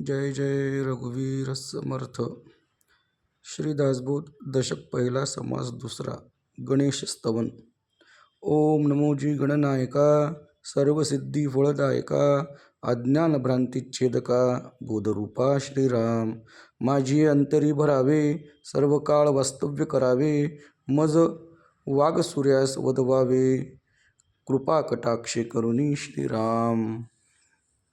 जय जय रघुवीर समर्थ. श्रीदासबोध दशक पहिला समास दुसरा गणेश स्तवन. ओम नमोजी गणनायका सर्वसिद्धी फळदायका अज्ञानभ्रांतिच्छेदका बोधरूपा श्रीराम. माझी अंतरी भरावे सर्व काळ वास्तव्य करावे मज वाघसूर्यास सूर्यास कृपा कटाक्षे करुणी श्रीराम.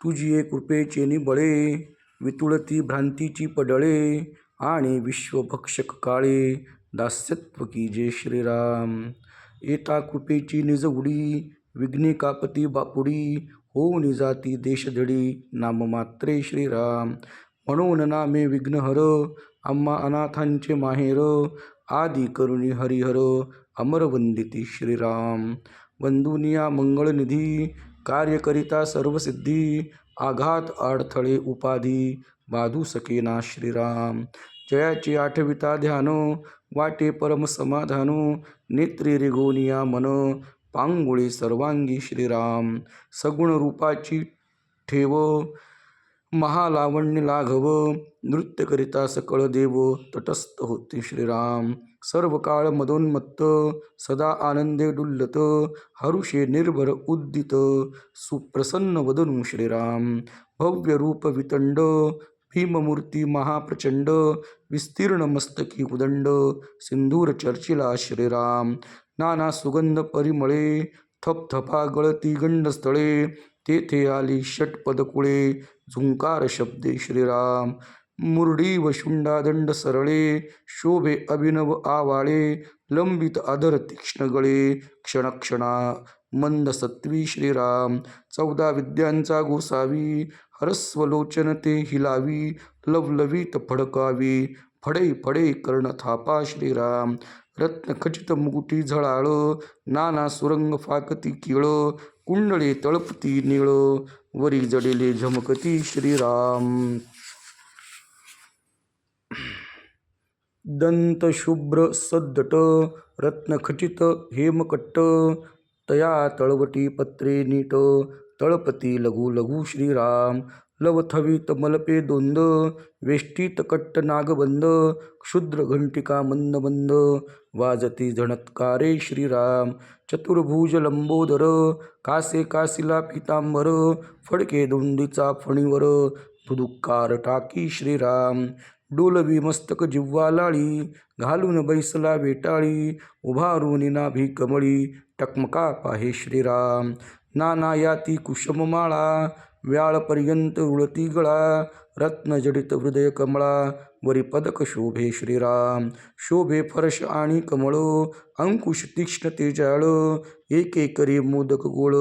तुझी कृपेचे निबळे वितुळती भ्रांतीची पडळे आणि विश्वभक्षक काळे दास्यत्व की जे श्रीराम. येता कृपेची निज उडी विघ्ने कापती बापुडी हो निजाती देशधडी नाममात्रे श्रीराम. म्हणून नामे विघ्नहर आम्हा अनाथांचे माहेर आदि करुणी हरिहर अमर वंदिती श्रीराम. वंदुनिया मंगळनिधी कार्यकरिता सर्वसिद्धी आघात अडथळे उपाधी बाधू सकेना श्रीराम. जयाची आठविता ध्यान वाटे परम समाधान नेत्री रिगोनिया मन पांगुळे सर्वांगी श्रीराम. सगुण रूपाची ठेव महालावण्य लाघव नृत्य करिता सकळ देव तटस्थ होते श्रीराम. सर्व काळ मदोन्मत्त सदा आनंदे डुल्लत हरुषे निर्भर उद्दित सुप्रसन्न वदनु श्रीराम. भव्य रूप वितंड भीममूर्ती महाप्रचंड विस्तीर्ण मस्तकी उदंड सिंदूर चर्चिला श्रीराम. नाना सुगंध परिमळे थपथपा गळती गंडस्थळे तेथे आली षटपदकुळे झुंकार शब्दे श्रीराम. मुरडी व शुंडादंड सरळे शोभे अभिनव आवाळे लंबित आदर तीक्ष्ण गळे. क्षणक्षणा मंद सत्वी श्रीराम. चौदा विद्यांचा गोसावी हरस्वलोचन ते हिलावी लवलवीत फडकावी. फडे फडे कर्ण थापा श्रीराम. रत्नखचित मुकुटी झळाळ नाना सुरंग फाकती केळ कुंडळे तळपती निळ वरी जडेले झमकती श्रीराम. दंतशुभ्र सद्दट रत्नखचित हेमकट्ट तया तळवटी पत्रे नीट तळपती लघु लघु श्रीराम. लवथवीत मलपे दोंद वेष्टीत कट्ट नागबंद क्षुद्र घंटिका मंद मंद वाजती झणत्कारे श्रीराम चतुर्भुज लंबोदर कासे कासिला पितांबर फडके दोंडीचा फणीवर दुदुक्कार टाकी श्रीराम डोलवी मस्तक जिव्हा लाळी घालून बैसला वेटाळी उभारून नाभी कमळी टकमका पाहे श्रीराम नाना याती कुशममाळा व्याळपर्यंत रुळती गळा रत्नजडित हृदय कमळा वरी पदक शोभे श्रीराम. शोभे फरश आणि कमळ अंकुश तीक्ष्ण तेजाळ एके करी मोदक गोळ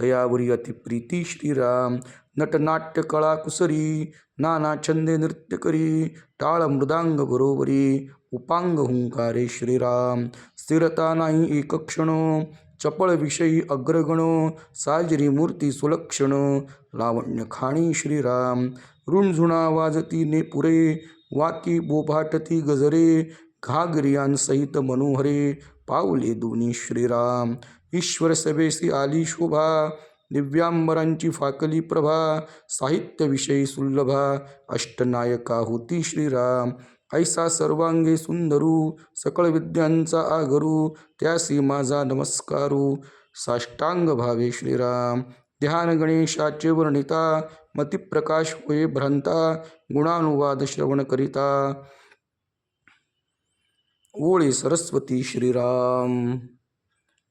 तयावरी अतिप्रीती श्रीराम. नटनाट्य कळा कुसरी नाना छंदे नृत्य करी टाळ मृदांग बरोबरी उपांग हुंकारे श्रीराम. स्थिरता नाही एक क्षण चपळ विषयी अग्रगण साजरी मूर्ती सुलक्षण लावण्य खाणी श्रीराम. रुणझुणा वाजती नेपुरे वाकी बोभाटती गजरे घागरियांसहित मनोहरे पावले दोन्ही श्रीराम. ईश्वर सभेसी आली शोभा दिव्यांबरांची फाकली प्रभा साहित्यविषयी सुलभा अष्टनायका होती श्रीराम. ऐसा सर्वांगे सुंदरू सकळ विद्यांचा आगरू त्यासी माझा नमस्कारू. साष्टांग भावे श्रीराम ध्यान गणेशाचे वर्णिता मतिप्रकाश होय भ्रांता गुणानुवाद श्रवण करिता. ओळे सरस्वती श्रीराम.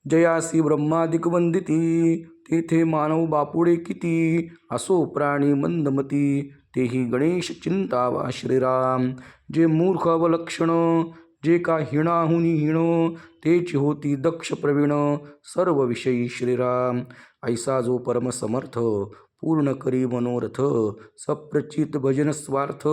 जयासी ब्रह्मादिक वंदिती तेथे मानव बापुडे किती असो प्राणी मंदमती. तेही गणेश चिंतावा श्रीराम. जे मूर्ख अवलक्षण जे का हिणाहुनी हिण तेची होती दक्ष प्रवीण सर्व विषयी श्रीराम. ऐसा जो परमसमर्थ पूर्ण करी मनोरथ सप्रचित भजन स्वार्थ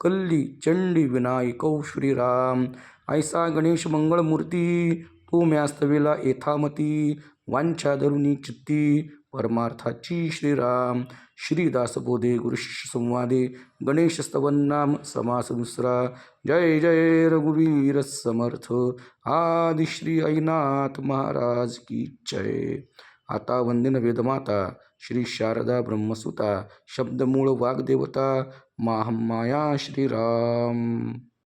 कल्ली चंडी विनायकौ श्रीराम. ऐसा गणेश मंगळमूर्ती तो म्यास्तवेला येथामती वांछा धरुणी चित्ती परमार्थाची श्रीराम श्रीदासबोधे गुरुशिष्य संवादे गणेश स्तवन्नाम समास दुसरा जय जय रघुवीर समर्थ आदि श्री ऐनाथ महाराज की जय। आता वंदन वेदमाता श्री शारदा ब्रह्मसुता शब्दमूळ वाग्देवता माहम माया श्रीराम।